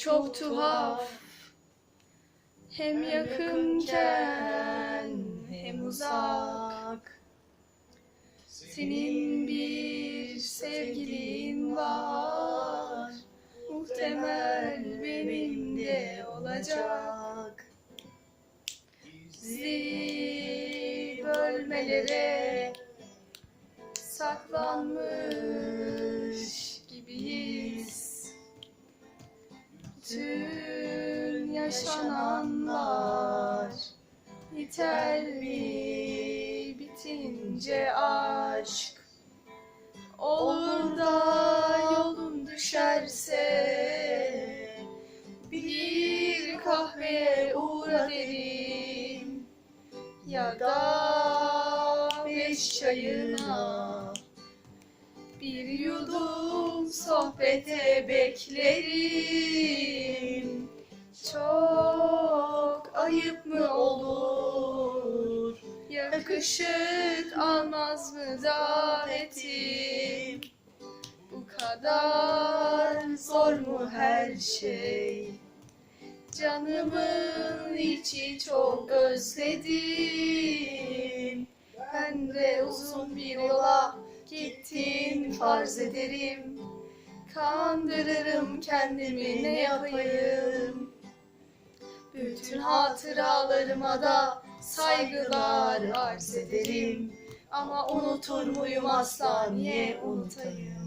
çok tuhaf. Hem yakınken hem uzak. Senin bir sevgilin var. Muhtemel benim de olacak. Bizi bölmelere saklanmış gibiyiz. Bütün yaşananlar biter mi bitince aşk? Olur da yolun düşerse bir kahveye uğra derim ya da beş çayına bir yudum sohbete beklerim. Çok ayıp mı olur? Yakışık almaz mı davetim? Bu kadar zor mu her şey? Canımın içi çok özledim De uzun bir yola gittin farz ederim Kandırırım kendimi ne yapayım Bütün hatıralarıma da saygılar arz ederim Ama unutur muyum asla niye unutayım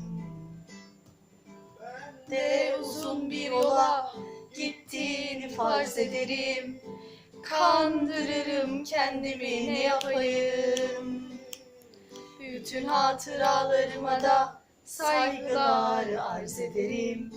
de uzun bir yola gittiğini farz ederim. Kandırırım kendimi ne yapayım? Bütün hatıralarıma da saygılar arz ederim.